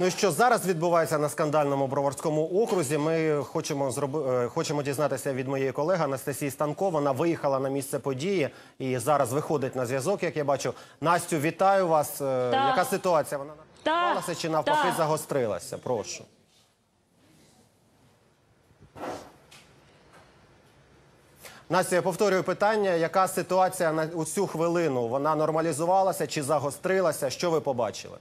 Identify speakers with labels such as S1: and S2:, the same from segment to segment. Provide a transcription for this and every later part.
S1: Ну і що зараз відбувається на скандальному броварському окрузі? Ми хочемо зроби... е, хочемо дізнатися від моєї колеги Анастасії Станко. Вона виїхала на місце події і зараз виходить на зв'язок. Як я бачу, Настю, вітаю вас. Е,
S2: Так.
S1: Яка ситуація? Вона
S2: Так.
S1: чи навпаки
S2: Так.
S1: загострилася? Прошу. Настя, я повторюю питання. Яка ситуація на у цю хвилину? Вона нормалізувалася чи загострилася? Що ви побачили?
S2: Е,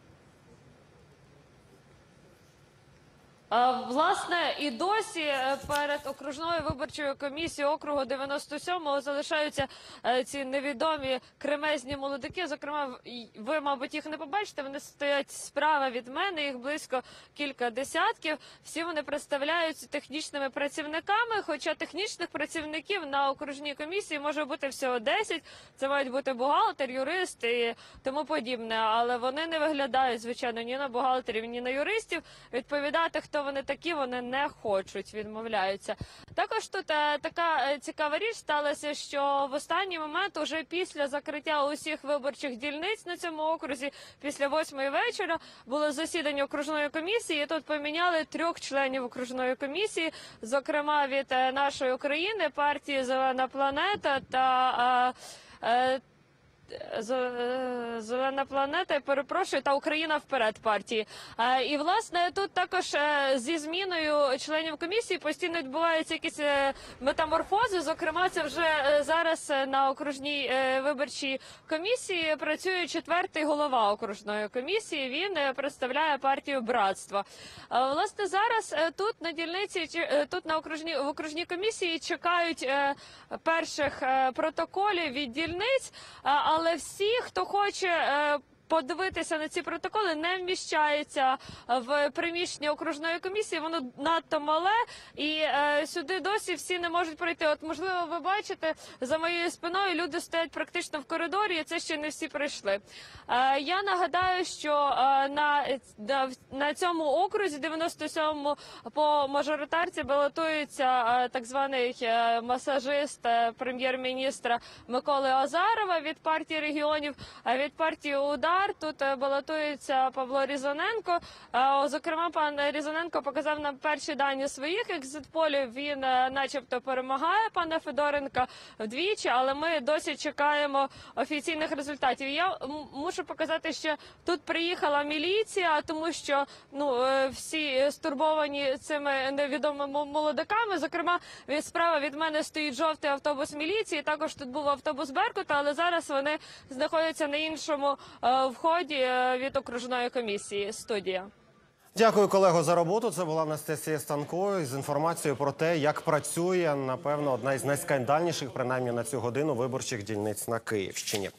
S2: Власне, і досі е, перед окружною виборчою комісією округу 97-го залишаються е, ці невідомі кремезні молодики. Зокрема, ви, мабуть, їх не побачите. Вони стоять справа від мене, їх близько кілька десятків. Всі вони представляються технічними працівниками. Хоча технічних працівників на окружній комісії може бути всього 10. Це мають бути бухгалтер, юрист і тому подібне. Але вони не виглядають, звичайно, ні на бухгалтерів, ні на юристів. Відповідати, хто вони такі, вони не хочуть, відмовляються. Також тут е, така е, цікава річ сталася, що в останній момент, уже після закриття усіх виборчих дільниць на цьому окрузі, після восьмої вечора, було засідання окружної комісії. І тут поміняли трьох членів окружної комісії, зокрема від е, нашої України, партії Зелена планета та. Зелена планета, перепрошую, та Україна вперед партії. Е, І власне тут також е, зі зміною членів комісії постійно відбуваються якісь е, метаморфози. Зокрема, це вже зараз на окружній виборчій комісії працює четвертий голова окружної комісії. Він представляє партію братства. Власне, зараз тут на дільниці тут на окружній в окружній комісії чекають перших протоколів від дільниць. А- Але всі, хто хоче. Е, Подивитися на ці протоколи не вміщається в приміщення окружної комісії. Воно надто мале, і е, сюди досі всі не можуть пройти. От можливо, ви бачите за моєю спиною люди стоять практично в коридорі, і це ще не всі прийшли. Е, я нагадаю, що е, на, на, на цьому окрузі 97-му по мажоритарці балотується е, так званий е, масажист е, прем'єр-міністра Миколи Азарова від партії регіонів. А від партії Удар тут е, балотується Павло Різаненко. Е, Зокрема, пан Різаненко показав нам перші дані своїх екзитполів. Він, е, начебто, перемагає пана Федоренка вдвічі, але ми досі чекаємо офіційних результатів. Я мушу показати, що тут приїхала міліція, тому що ну всі стурбовані цими невідомими молодиками. Зокрема, від справа від мене стоїть жовтий автобус міліції. Також тут був автобус Беркута, але зараз вони знаходяться на іншому вході е, від окружної комісії. Студія.
S1: Дякую, колего, за роботу. Це була Анастасія Станко з інформацією про те, як працює напевно одна із найскандальніших, принаймні на цю годину, виборчих дільниць на Київщині.